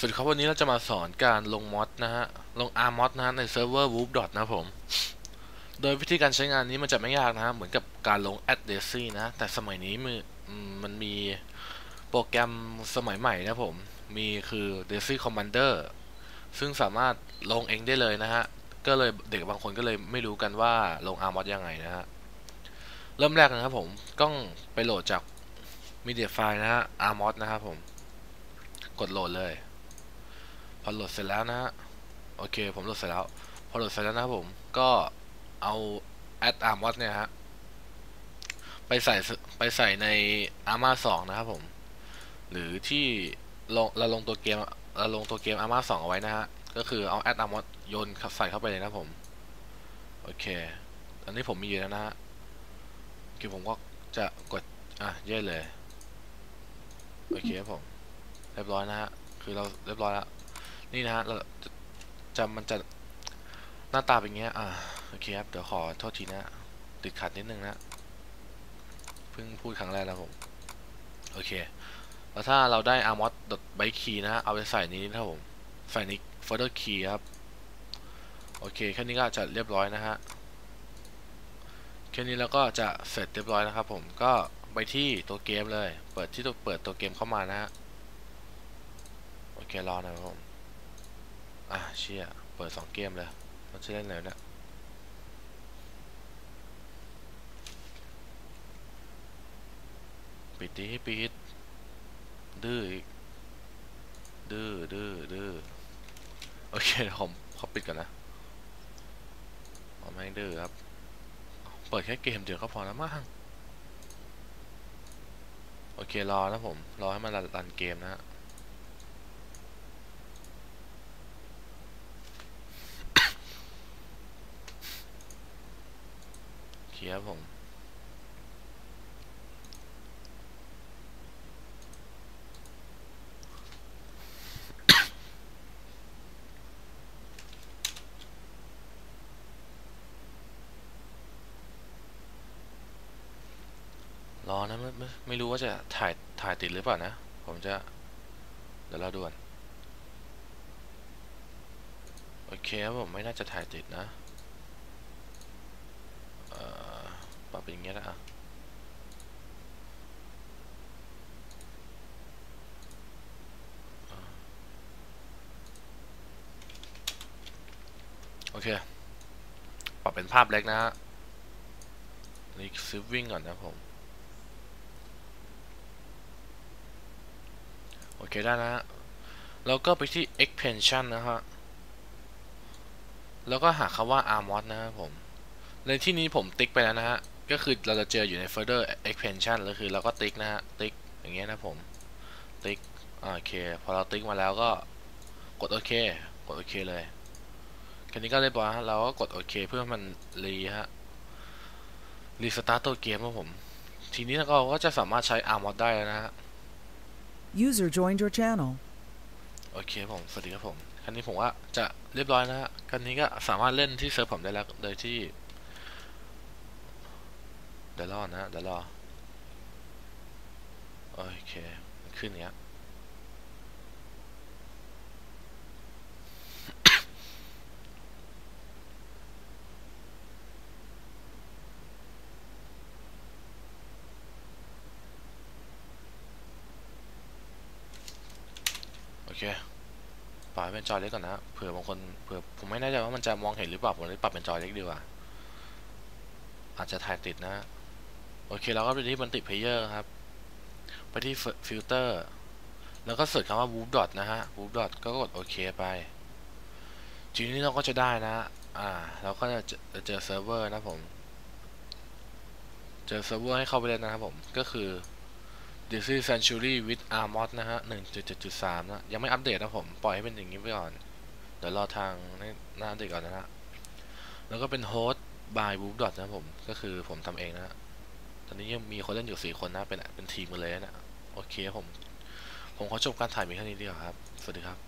สวัสดีครับวันนี้เราจะมาสอนการลงมอดนะฮะ ลง R มอดนะฮะในเซิร์ฟเวอร์ Whoop Dot นะผม โดยวิธีการใช้งานนี้มันจะไม่ยากนะฮะ เหมือนกับการลง Add Daisy นะ แต่สมัยนี้มือมันมีโปรแกรมสมัยใหม่นะผม มีคือ Daisy Commander ซึ่งสามารถลงเองได้เลยนะฮะ ก็เลยเด็กบางคนก็เลยไม่รู้กันว่าลง R มอดยังไงนะฮะ เริ่มแรกนะครับผมต้องไปโหลดจาก Media File นะฮะ R มอดนะครับผม กดโหลดเลย อโหลดเสร็จแล้วนะฮะโอเคผมโหลดเสร็จแล้ว พอโหลดเสร็จแล้วนะครับผมก็เอา add armod เนี่ยฮะไปใส่ไปใส่ใน arma 2นะครับผม หรือที่ลงเราลงตัวเกมเราลงตัวเกม arma 2เอาไว้นะฮะก็คือเอา add armod โยนใส่เข้าไปเลยนะผมโอเคอันนี้ผมมีอยู่แล้วนะฮะคือผมก็จะกดอะเย่เลยโอเคครับผมเรียบร้อยนะฮะคือเราเรียบร้อยแล้ว นี่นะฮะเราจะมันจะหน้าตาเป็นเงี้ย อ่า โอเคครับ เดี๋ยวขอโทษทีนะ ติดขัดนิดนึงนะ เพิ่งพูดครั้งแรกแล้วผม โอเค แล้วถ้าเราได้ armod by key นะฮะ เอาไปใส่นี้นะครับผม ใส่ใน further key ครับ โอเค แค่นี้ก็จะเรียบร้อยนะฮะ แค่นี้แล้วก็จะเสร็จเรียบร้อยนะครับผม ก็ไปที่ตัวเกมเลย เปิดที่ตัวเปิดตัวเกมเข้ามานะฮะ โอเค รอหนะครับผม อะเชี่ยเปิดสองเกมเลยมันจะเล่นอะไรเนี่ยปิดดีปิดดื้ออีกดื้อดื้อดื้อโอเคผมขอปิดก่อนนะผมไม่ดื้อครับ เปิดแค่เกมเดียวก็พอแล้วมั้งโอเครอนะผม รอให้มันรันเกมนะฮะ เคลียร์ผมรอนะไม่ไม่ไม่รู้ว่าจะถ่ายถ่ายติดหรือเปล่านะ ผมจะ เดี๋ยวเราดูก่อนโอเคครับผมไม่น่าจะถ่ายติดนะ เอ่อปรับ เป็นอย่างเงี้ยนะอะโอเค ปรับเป็นภาพเล็กนะฮะนี่ซิฟวิ่งก่อนนะผม โอเคได้นะฮะแล้วก็ไปที่ expansion นะฮะ แล้วก็หาคำว่า armod นะครับผม ในที่นี้ผมติ๊กไปแล้วนะฮะ ก็คือเราจะเจออยู่ใน folder expansion ก็คือเราก็ติ๊กนะฮะ ติ๊กอย่างเงี้ยนะผม ติ๊กโอเค พอเราติ๊กมาแล้วก็กดโอเค กดโอเคเลยแค่นี้ก็เรียบร้อยฮะเราก็กดโอเคเพื่อมันรีฮะ รีสตาร์ตตัวเกมครับผม ทีนี้เราก็จะสามารถใช้ armod ได้แล้วนะฮะ User joined your channel. โอเคผม สวัสดีครับผมคันนี้ผมว่าจะเรียบร้อยนะฮะคันนี้ก็สามารถเล่นที่เซิร์ฟผมได้แล้ว โดยที่เดี๋ยวรอนะเดี๋ยวรอ โอเค ขึ้นเนี้ยโอเคปรับเป็นจอเล็กก่อนนะ เผื่อบางคน เผื่อผมไม่แน่ใจว่ามันจะมองเห็นหรือเปล่า ผมเลยปรับเป็นจอเล็กดีกว่า อาจจะถ่ายติดนะ โอเคเราก็ไปที่บันติเพเยอร์ครับ ไปที่ฟิลเตอร์ แล้วก็เสิร์ชคำว่า w o o p dot นะฮะ w o o p dot ก็กดโอเคไปทีนี้เราก็จะได้นะ อ่า เราก็จะจะเจอเซิร์ฟเวอร์นะผม เจอเซิร์ฟเวอร์ให้เข้าไปเล่นนะครับผม ก็คือ Disney Century with Armod นะฮะ 1.7.3 นะ ยังไม่อัปเดตนะผม ปล่อยให้เป็นอย่างนี้ไปก่อน เดี๋ยวรอทางหน้าอัปเดตก่อนนะฮะ แล้วก็เป็นโฮสต์ by w o of dot นะผม ก็คือผมทำเองนะฮะ ตอนนี้ยังมีคนเล่นอยู่สี่คนนะเป็นเป็นทีมกันเลยนะโอเคผม ผมขอจบการถ่ายมีแค่นี้ดีกว่าครับ สวัสดีครับ